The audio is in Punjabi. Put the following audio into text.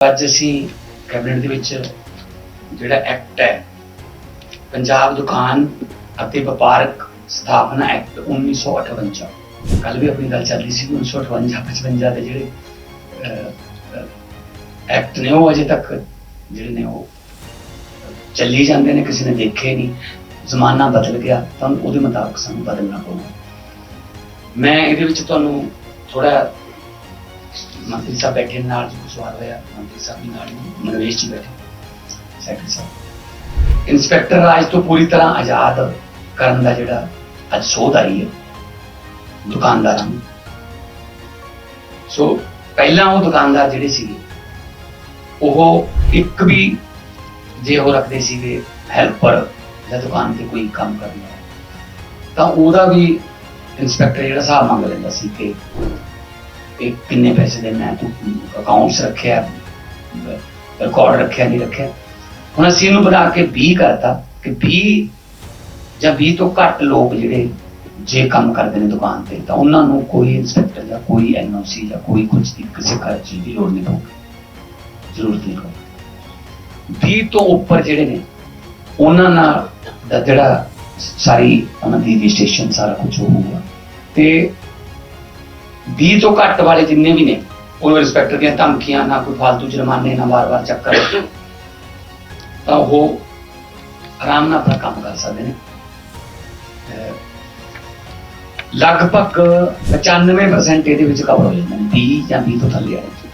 ਅੱਜ ਅਸੀਂ ਕੈਬਨਿਟ ਦੇ ਵਿੱਚ ਜਿਹੜਾ ਐਕਟ ਹੈ, ਪੰਜਾਬ ਦੁਕਾਨ ਅਤੇ ਵਪਾਰਕ ਸਥਾਪਨਾ ਐਕਟ 1958 ਕੱਲ ਵੀ ਆਪਣੀ ਗੱਲ ਚੱਲਦੀ ਸੀ ਕਿ 1958 55 ਦੇ ਜਿਹੜੇ ਐਕਟ ਨੇ ਉਹ ਅਜੇ ਤੱਕ ਜਿਹੜੇ ਨੇ ਉਹ ਚੱਲੀ ਜਾਂਦੇ ਨੇ, ਕਿਸੇ ਨੇ ਦੇਖੇ ਨਹੀਂ, ਜ਼ਮਾਨਾ ਬਦਲ ਗਿਆ, ਤਾਂ ਉਹਦੇ ਮੁਤਾਬਕ ਸਾਨੂੰ ਬਦਲਣਾ ਪਊਗਾ। ਮੈਂ ਇਹਦੇ ਵਿੱਚ ਤੁਹਾਨੂੰ ਥੋੜਾ ਮੰਤਰੀ ਸਾਹਿਬ ਬੈਠੇ ਨੇ ਨਾਲ ਜੀ ਹੋਇਆ ਮੰਤਰੀ ਸਾਹਿਬ ਵੀ ਨਾਲ ਹੀ ਮਨਵੇਸ਼ ਜੀ ਬੈਠੇ ਸੈਕਟਰੀ ਸਾਹਿਬ। ਇੰਸਪੈਕਟਰ ਰਾਜ ਤੋਂ ਪੂਰੀ ਤਰ੍ਹਾਂ ਆਜ਼ਾਦ ਕਰਨ ਦਾ ਜਿਹੜਾ ਅੱਜ ਸੋਧ ਆਈ ਹੈ ਦੁਕਾਨਦਾਰਾਂ ਨੂੰ। ਸੋ ਪਹਿਲਾਂ ਉਹ ਦੁਕਾਨਦਾਰ ਜਿਹੜੇ ਸੀਗੇ ਉਹ ਇੱਕ ਵੀ ਜੇ ਉਹ ਰੱਖਦੇ ਸੀਗੇ ਹੈਲਪਰ ਜਾਂ ਦੁਕਾਨ ਤੇ ਕੋਈ ਕੰਮ ਕਰਨ ਹੈ, ਤਾਂ ਉਹਦਾ ਵੀ ਇੰਸਪੈਕਟਰ ਜਿਹੜਾ ਹਿਸਾਬ ਮੰਗ ਲੈਂਦਾ ਸੀ ਕਿ ਇਹ ਕਿੰਨੇ ਪੈਸੇ ਦੇ ਮੈਂ ਤੂੰ? ਅਕਾਊਂਟਸ ਰੱਖਿਆ ਰਿਕਾਰਡ ਰੱਖਿਆ, ਨਹੀਂ ਰੱਖਿਆ। ਹੁਣ ਅਸੀਂ ਇਹਨੂੰ ਬਣਾ ਕੇ 20 ਕਰਤਾ, ਕਿ 20 ਜਾਂ 20 ਤੋਂ ਘੱਟ ਲੋਕ ਜਿਹੜੇ ਜੇ ਕੰਮ ਕਰਦੇ ਨੇ ਦੁਕਾਨ ਤੇ, ਤਾਂ ਉਹਨਾਂ ਨੂੰ ਕੋਈ ਇੰਸਪੈਕਟਰ ਜਾਂ ਕੋਈ ਐਨਓਸੀ ਜਾਂ ਕੋਈ ਕੁਝ ਦੀ ਕਿਸੇ ਕਰ ਦੀ ਲੋੜ ਨਹੀਂ ਪਊਗੀ। ਜ਼ਰੂਰਤ ਨਹੀਂ ਪਊਗੀ। 20 ਤੋਂ ਉੱਪਰ ਜਿਹੜੇ ਨੇ, ਉਹਨਾਂ ਨਾਲ ਦਾ ਜਿਹੜਾ ਸਾਰੀ ਉਹਨਾਂ ਦੀ ਰਜਿਸਟ੍ਰੇਸ਼ਨ ਸਾਰਾ ਕੁਝ ਹੋਊਗਾ। ਤੇ 20 ਤੋਂ ਘੱਟ ਵਾਲੇ ਜਿੰਨੇ ਵੀ ਨੇ ਉਹ ਇੰਸਪੈਕਟਰ ਦੀਆਂ ਧਮਕੀਆਂ, ਨਾ ਕੋਈ ਫालतू ਜੁਰਮਾਨੇ, ਨਾ ਵਾਰ-ਵਾਰ ਚੱਕਰ। ਤਾਂ ਉਹ ਆਰਾਮ ਨਾਲ ਆਪਣਾ ਕੰਮ ਕਰ ਸਕਦੇ ਨੇ। ਲਗਭਗ 95% ਇਹਦੇ ਵਿੱਚ ਕਵਰ ਹੋ ਜਾਂਦੇ ਨੇ 20 ਜਾਂ 20 ਤੋਂ ਥੱਲੇ ਆ ਵਾਲੇ